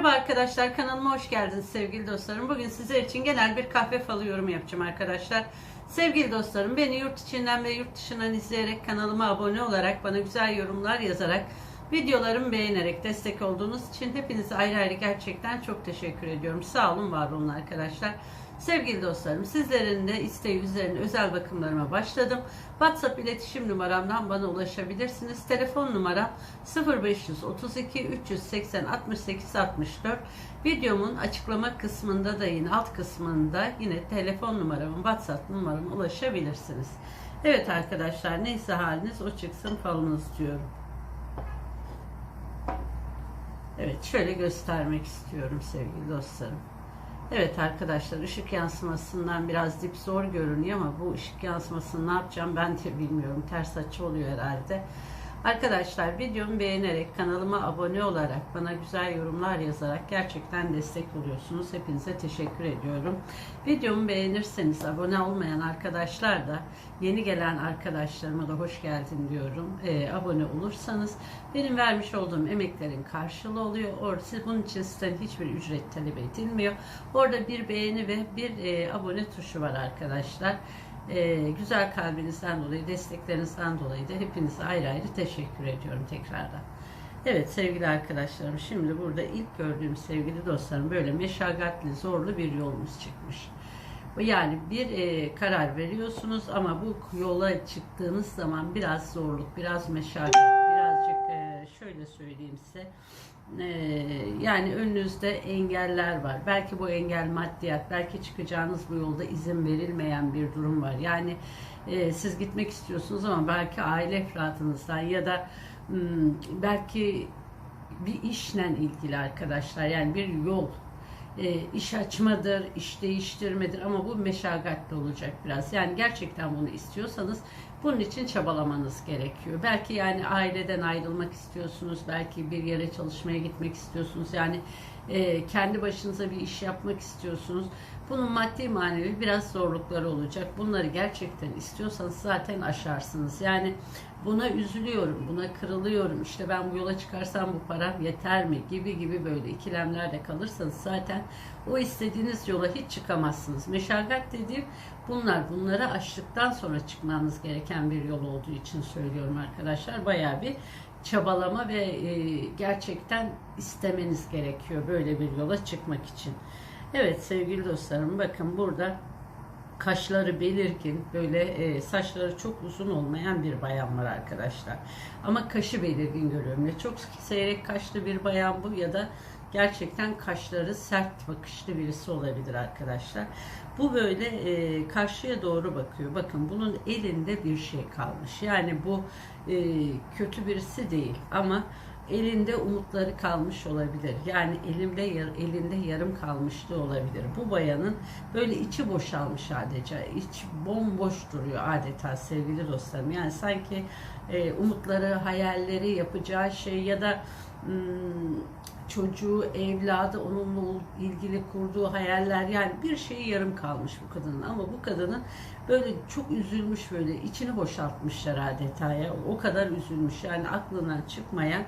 Merhaba arkadaşlar kanalıma hoş geldiniz sevgili dostlarım. Bugün sizler için genel bir kahve falı yorumu yapacağım arkadaşlar. Sevgili dostlarım beni yurt içinden ve yurt dışından izleyerek kanalıma abone olarak bana güzel yorumlar yazarak videolarımı beğenerek destek olduğunuz için hepinize ayrı ayrı gerçekten çok teşekkür ediyorum. Sağ olun var olun arkadaşlar. Sevgili dostlarım sizlerin de isteği üzerine özel bakımlarıma başladım. WhatsApp iletişim numaramdan bana ulaşabilirsiniz. Telefon numaram 0532 380 68 64. Videomun açıklama kısmında da yine alt kısmında yine telefon numaramın WhatsApp numarama ulaşabilirsiniz. Evet arkadaşlar neyse haliniz o çıksın falınız diyorum. Evet şöyle göstermek istiyorum sevgili dostlarım. Evet arkadaşlar ışık yansımasından biraz dip zor görünüyor ama bu ışık yansımasını ne yapacağım ben de bilmiyorum. Ters açı oluyor herhalde. Arkadaşlar videomu beğenerek kanalıma abone olarak bana güzel yorumlar yazarak gerçekten destek oluyorsunuz. Hepinize teşekkür ediyorum. Videomu beğenirseniz abone olmayan arkadaşlar da yeni gelen arkadaşlarıma da hoş geldin diyorum. Ee, abone olursanız benim vermiş olduğum emeklerin karşılığı oluyor. Orada siz bunun için sizden hiçbir ücret talep edilmiyor. Orada bir beğeni ve bir e, abone tuşu var arkadaşlar. Ee, güzel kalbinizden dolayı, desteklerinizden dolayı da hepinize ayrı ayrı teşekkür ediyorum tekrardan. Evet sevgili arkadaşlarım şimdi burada ilk gördüğüm sevgili dostlarım böyle meşakkatli, zorlu bir yolumuz çıkmış. Yani bir e, karar veriyorsunuz ama bu yola çıktığınız zaman biraz zorluk, biraz meşakkat, birazcık e, şöyle söyleyeyim size. E, yani önünüzde engeller var. Belki bu engel maddiyat, belki çıkacağınız bu yolda izin verilmeyen bir durum var. Yani e, siz gitmek istiyorsunuz ama belki aile efradınızdan ya da hmm, belki bir işle ilgili arkadaşlar yani bir yol e, iş açmadır, iş değiştirmedir ama bu meşakkatli olacak biraz. Yani gerçekten bunu istiyorsanız bunun için çabalamanız gerekiyor. Belki yani aileden ayrılmak istiyorsunuz, belki bir yere çalışmaya gitmek istiyorsunuz. Yani e, kendi başınıza bir iş yapmak istiyorsunuz. Bunun maddi manevi biraz zorlukları olacak. Bunları gerçekten istiyorsanız zaten aşarsınız. Yani buna üzülüyorum, buna kırılıyorum. İşte ben bu yola çıkarsam bu param yeter mi gibi gibi böyle ikilemlerde kalırsanız zaten o istediğiniz yola hiç çıkamazsınız. Meşakkat dediğim bunlar. Bunları aştıktan sonra çıkmanız gereken bir yol olduğu için söylüyorum arkadaşlar. Bayağı bir çabalama ve e, gerçekten istemeniz gerekiyor böyle bir yola çıkmak için. Evet sevgili dostlarım bakın burada kaşları belirgin, böyle e, saçları çok uzun olmayan bir bayan var arkadaşlar. Ama kaşı belirgin görüyorum. Ya çok seyrek kaşlı bir bayan bu ya da gerçekten kaşları sert bakışlı birisi olabilir arkadaşlar. Bu böyle e, karşıya doğru bakıyor. Bakın bunun elinde bir şey kalmış. Yani bu e, kötü birisi değil ama elinde umutları kalmış olabilir. Yani elimde elinde yarım kalmış da olabilir. Bu bayanın böyle içi boşalmış adeta. İç bomboş duruyor adeta sevgili dostlarım. Yani sanki e, umutları, hayalleri, yapacağı şey ya da hmm, çocuğu, evladı, onunla ilgili kurduğu hayaller yani bir şeyi yarım kalmış bu kadının. Ama bu kadının böyle çok üzülmüş böyle içini boşaltmışlar adeta ya. O kadar üzülmüş. Yani aklından çıkmayan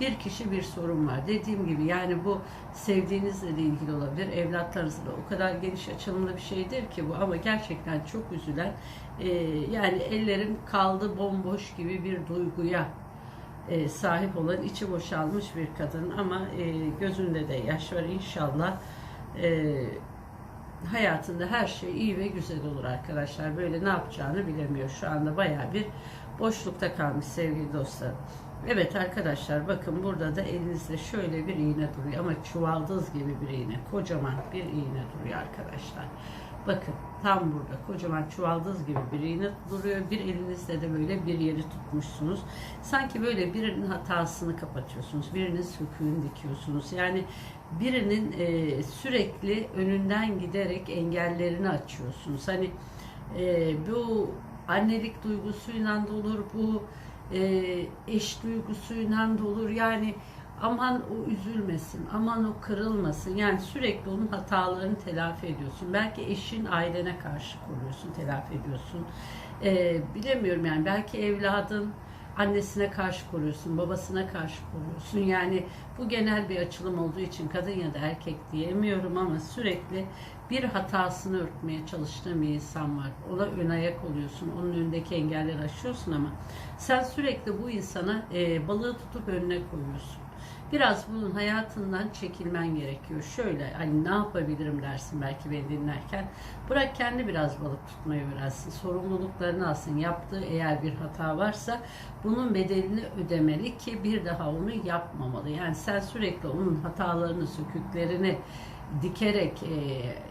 bir kişi bir sorun var. Dediğim gibi yani bu sevdiğinizle de ilgili olabilir evlatlarınızla o kadar geniş açılımlı bir şeydir ki bu. Ama gerçekten çok üzülen e, yani ellerim kaldı bomboş gibi bir duyguya e, sahip olan içi boşalmış bir kadın. Ama e, gözünde de yaş var. İnşallah e, hayatında her şey iyi ve güzel olur arkadaşlar. Böyle ne yapacağını bilemiyor. Şu anda baya bir boşlukta kalmış sevgili dostlarım Evet arkadaşlar bakın burada da elinizde şöyle bir iğne duruyor. Ama çuvaldız gibi bir iğne kocaman bir iğne duruyor arkadaşlar bakın tam burada kocaman çuvaldız gibi bir iğne duruyor. Bir elinizle de böyle bir yeri tutmuşsunuz. Sanki böyle birinin hatasını kapatıyorsunuz. Birinin söküğünü dikiyorsunuz. Yani birinin e, sürekli önünden giderek engellerini açıyorsunuz. Hani e, bu annelik duygusuyla da olur, bu e, eş duygusuyla da olur. Yani aman o üzülmesin, aman o kırılmasın. Yani sürekli onun hatalarını telafi ediyorsun. Belki eşin ailene karşı koruyorsun, telafi ediyorsun. Ee, bilemiyorum yani belki evladın annesine karşı koruyorsun, babasına karşı koruyorsun. Yani bu genel bir açılım olduğu için kadın ya da erkek diyemiyorum ama sürekli bir hatasını örtmeye çalıştığın bir insan var. Ona ön ayak oluyorsun, onun önündeki engelleri aşıyorsun ama sen sürekli bu insana e, balığı tutup önüne koyuyorsun. Biraz bunun hayatından çekilmen gerekiyor. Şöyle hani ne yapabilirim dersin belki beni dinlerken. Bırak kendi biraz balık tutmayı öğrensin. Sorumluluklarını alsın. Yaptığı eğer bir hata varsa bunun bedelini ödemeli ki bir daha onu yapmamalı. Yani sen sürekli onun hatalarını, söküklerini dikerek e,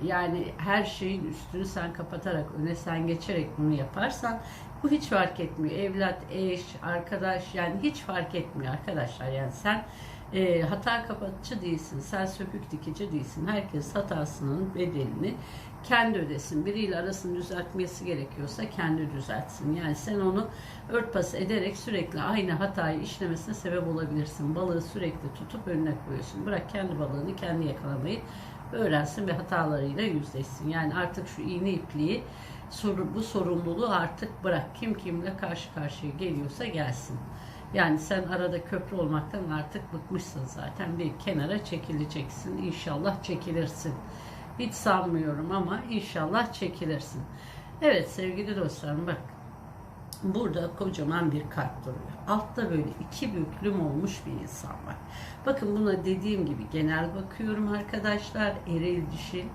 yani her şeyin üstünü sen kapatarak öne sen geçerek bunu yaparsan bu hiç fark etmiyor. Evlat, eş, arkadaş yani hiç fark etmiyor arkadaşlar. Yani sen e, hata kapatıcı değilsin. Sen sökük dikici değilsin. Herkes hatasının bedelini kendi ödesin. Biriyle arasını düzeltmesi gerekiyorsa kendi düzeltsin. Yani sen onu örtbas ederek sürekli aynı hatayı işlemesine sebep olabilirsin. Balığı sürekli tutup önüne koyuyorsun. Bırak kendi balığını kendi yakalamayı öğrensin ve hatalarıyla yüzleşsin. Yani artık şu iğne ipliği bu sorumluluğu artık bırak. Kim kimle karşı karşıya geliyorsa gelsin. Yani sen arada köprü olmaktan artık bıkmışsın zaten. Bir kenara çekileceksin. İnşallah çekilirsin. Hiç sanmıyorum ama inşallah çekilirsin. Evet sevgili dostlarım bak. Burada kocaman bir kalp duruyor. Altta böyle iki büklüm olmuş bir insan var. Bakın buna dediğim gibi genel bakıyorum arkadaşlar. Eril dişil.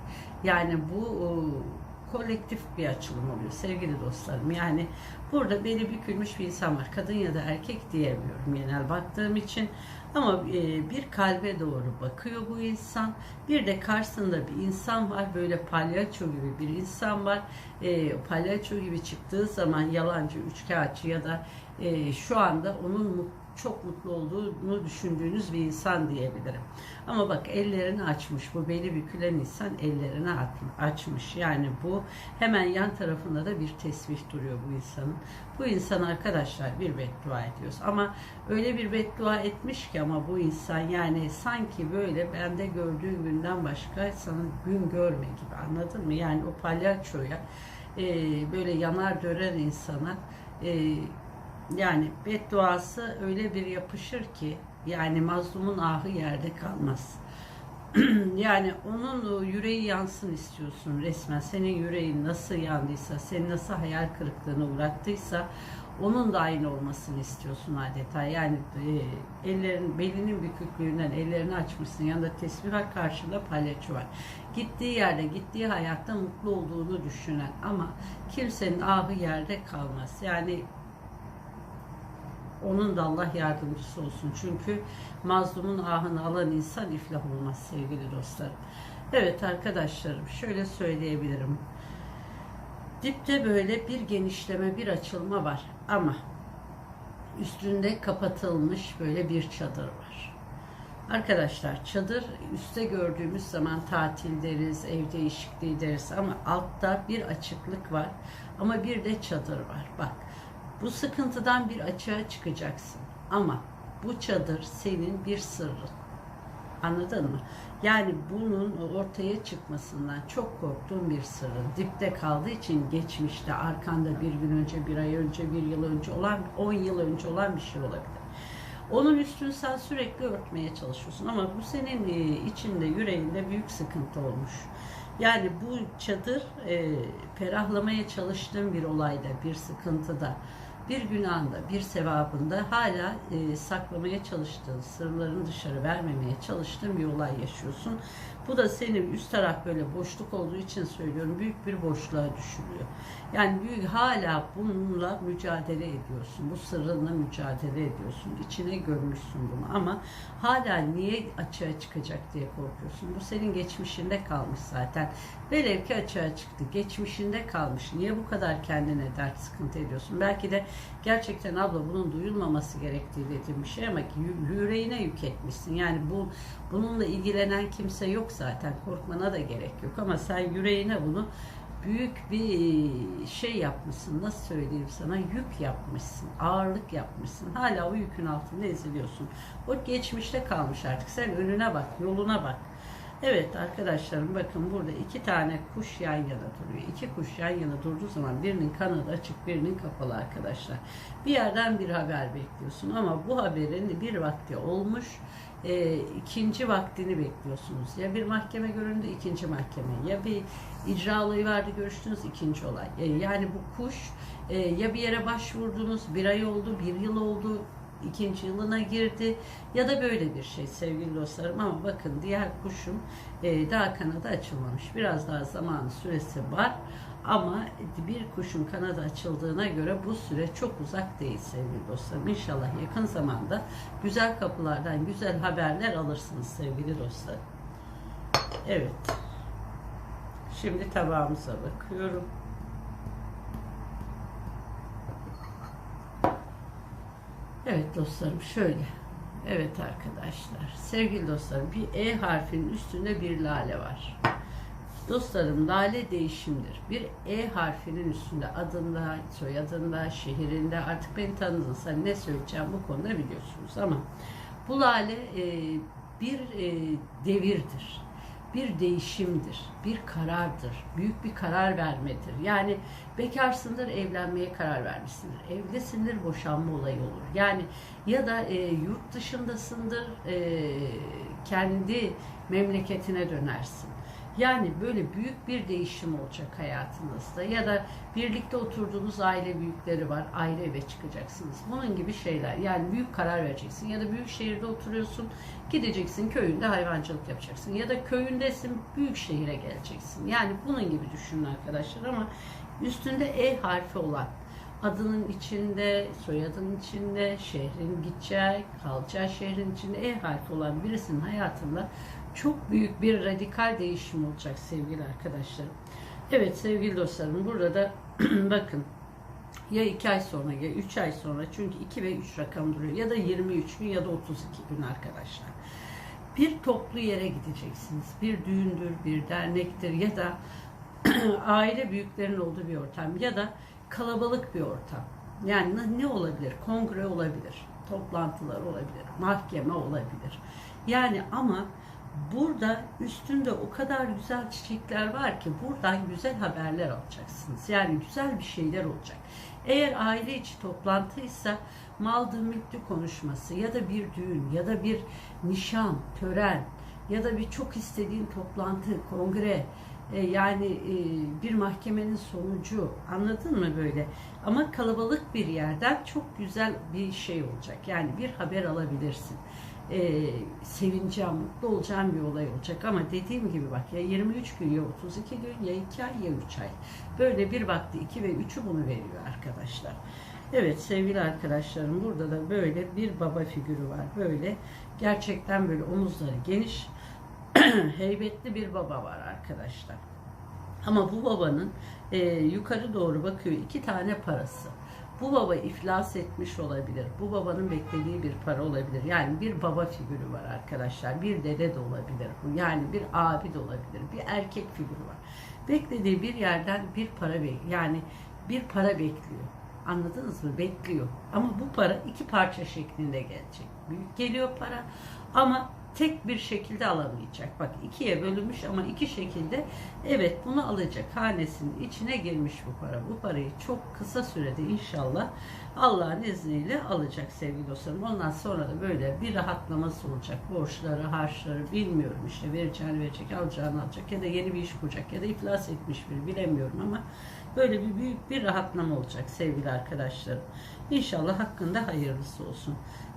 Yani bu kolektif bir açılım oluyor sevgili dostlarım. Yani burada beni bükülmüş bir insan var. Kadın ya da erkek diyemiyorum genel baktığım için. Ama e, bir kalbe doğru bakıyor bu insan. Bir de karşısında bir insan var. Böyle palyaço gibi bir insan var. E, palyaço gibi çıktığı zaman yalancı, üçkağıtçı ya da e, şu anda onun mutlu çok mutlu olduğunu düşündüğünüz bir insan diyebilirim. Ama bak ellerini açmış. Bu beli bükülen insan ellerini açmış. Yani bu hemen yan tarafında da bir tesbih duruyor bu insanın. Bu insan arkadaşlar bir beddua ediyoruz. Ama öyle bir beddua etmiş ki ama bu insan yani sanki böyle bende gördüğü günden başka sana gün görme gibi anladın mı? Yani o palyaçoya e, böyle yanar dörer insana e, yani bedduası öyle bir yapışır ki yani mazlumun ahı yerde kalmaz. yani onun yüreği yansın istiyorsun resmen. Senin yüreğin nasıl yandıysa, seni nasıl hayal kırıklığına uğrattıysa onun da aynı olmasını istiyorsun adeta. Yani e, ellerin, belinin büküklüğünden ellerini açmışsın. Yanında tesbih var, karşında palyaço var. Gittiği yerde, gittiği hayatta mutlu olduğunu düşünen ama kimsenin ahı yerde kalmaz. Yani onun da Allah yardımcısı olsun. Çünkü mazlumun ahını alan insan iflah olmaz sevgili dostlarım. Evet arkadaşlarım şöyle söyleyebilirim. Dipte böyle bir genişleme, bir açılma var ama üstünde kapatılmış böyle bir çadır var. Arkadaşlar çadır üstte gördüğümüz zaman tatil deriz, ev değişikliği deriz ama altta bir açıklık var ama bir de çadır var. Bak bu sıkıntıdan bir açığa çıkacaksın. Ama bu çadır senin bir sırrın. Anladın mı? Yani bunun ortaya çıkmasından çok korktuğum bir sırrın. Dipte kaldığı için geçmişte, arkanda bir gün önce, bir ay önce, bir yıl önce olan, on yıl önce olan bir şey olabilir. Onun üstünü sen sürekli örtmeye çalışıyorsun ama bu senin e, içinde, yüreğinde büyük sıkıntı olmuş. Yani bu çadır e, ferahlamaya çalıştığın bir olayda, bir sıkıntıda bir günahında, bir sevabında hala e, saklamaya çalıştığın, sırlarını dışarı vermemeye çalıştığın bir olay yaşıyorsun. Bu da senin üst taraf böyle boşluk olduğu için söylüyorum. Büyük bir boşluğa düşürüyor. Yani büyük hala bununla mücadele ediyorsun. Bu sırrınla mücadele ediyorsun. İçine görmüşsün bunu ama hala niye açığa çıkacak diye korkuyorsun. Bu senin geçmişinde kalmış zaten. Velev ki açığa çıktı. Geçmişinde kalmış. Niye bu kadar kendine dert sıkıntı ediyorsun? Belki de gerçekten abla bunun duyulmaması gerektiği dediğim bir şey ama yüreğine yük etmişsin. Yani bu bununla ilgilenen kimse yok zaten. Korkmana da gerek yok ama sen yüreğine bunu büyük bir şey yapmışsın. Nasıl söyleyeyim sana? Yük yapmışsın. Ağırlık yapmışsın. Hala o yükün altında eziliyorsun. O geçmişte kalmış artık. Sen önüne bak, yoluna bak. Evet arkadaşlarım bakın burada iki tane kuş yan yana duruyor. İki kuş yan yana durduğu zaman birinin kanadı açık birinin kapalı arkadaşlar. Bir yerden bir haber bekliyorsun ama bu haberin bir vakti olmuş. E, ikinci vaktini bekliyorsunuz. Ya bir mahkeme göründü ikinci mahkeme ya bir icra olayı vardı görüştünüz ikinci olay. E, yani bu kuş e, ya bir yere başvurdunuz bir ay oldu bir yıl oldu ikinci yılına girdi ya da böyle bir şey sevgili dostlarım ama bakın diğer kuşum e, daha kanadı açılmamış. Biraz daha zaman süresi var ama bir kuşun kanadı açıldığına göre bu süre çok uzak değil sevgili dostlarım. İnşallah yakın zamanda güzel kapılardan güzel haberler alırsınız sevgili dostlarım. Evet. Şimdi tabağımıza bakıyorum. Evet dostlarım şöyle. Evet arkadaşlar. Sevgili dostlarım bir E harfinin üstünde bir lale var. Dostlarım lale değişimdir. Bir E harfinin üstünde adında, soyadında, şehrinde artık beni tanıdınız. Hani ne söyleyeceğim bu konuda biliyorsunuz ama bu lale e, bir e, devirdir. Bir değişimdir, bir karardır, büyük bir karar vermedir. Yani bekarsındır, evlenmeye karar vermişsindir. Evlisindir, boşanma olayı olur. Yani ya da e, yurt dışındasındır, e, kendi memleketine dönersin. Yani böyle büyük bir değişim olacak hayatınızda ya da birlikte oturduğunuz aile büyükleri var, ayrı eve çıkacaksınız. Bunun gibi şeyler. Yani büyük karar vereceksin ya da büyük şehirde oturuyorsun, gideceksin köyünde hayvancılık yapacaksın ya da köyündesin büyük şehire geleceksin. Yani bunun gibi düşünün arkadaşlar ama üstünde E harfi olan adının içinde, soyadının içinde, şehrin gideceği, kalacağı şehrin içinde E harfi olan birisinin hayatında çok büyük bir radikal değişim olacak sevgili arkadaşlarım. Evet sevgili dostlarım burada da bakın ya 2 ay sonra ya 3 ay sonra çünkü 2 ve 3 rakam duruyor ya da 23 gün ya da 32 gün arkadaşlar. Bir toplu yere gideceksiniz. Bir düğündür, bir dernektir ya da aile büyüklerin olduğu bir ortam ya da kalabalık bir ortam. Yani ne- olabilir? Kongre olabilir, toplantılar olabilir, mahkeme olabilir. Yani ama burada üstünde o kadar güzel çiçekler var ki buradan güzel haberler alacaksınız. Yani güzel bir şeyler olacak. Eğer aile içi toplantıysa mal mülklü konuşması ya da bir düğün ya da bir nişan, tören ya da bir çok istediğin toplantı, kongre e, yani e, bir mahkemenin sonucu anladın mı böyle? Ama kalabalık bir yerden çok güzel bir şey olacak. Yani bir haber alabilirsin. E, sevineceğim, mutlu olacağım bir olay olacak. Ama dediğim gibi bak ya 23 gün ya 32 gün ya 2 ay ya 3 ay. Böyle bir vakti 2 ve 3'ü bunu veriyor arkadaşlar. Evet sevgili arkadaşlarım burada da böyle bir baba figürü var. Böyle gerçekten böyle omuzları geniş heybetli bir baba var arkadaşlar. Ama bu babanın e, yukarı doğru bakıyor iki tane parası. Bu baba iflas etmiş olabilir. Bu babanın beklediği bir para olabilir. Yani bir baba figürü var arkadaşlar. Bir dede de olabilir. Yani bir abi de olabilir. Bir erkek figürü var. Beklediği bir yerden bir para bek yani bir para bekliyor. Anladınız mı? Bekliyor. Ama bu para iki parça şeklinde gelecek. Büyük geliyor para ama tek bir şekilde alamayacak. Bak ikiye bölünmüş ama iki şekilde evet bunu alacak. Hanesinin içine girmiş bu para. Bu parayı çok kısa sürede inşallah Allah'ın izniyle alacak sevgili dostlarım. Ondan sonra da böyle bir rahatlaması olacak. Borçları, harçları bilmiyorum işte vereceğini verecek, alacağını alacak ya da yeni bir iş kuracak ya da iflas etmiş biri bilemiyorum ama böyle bir büyük bir rahatlama olacak sevgili arkadaşlarım. İnşallah hakkında hayırlısı olsun.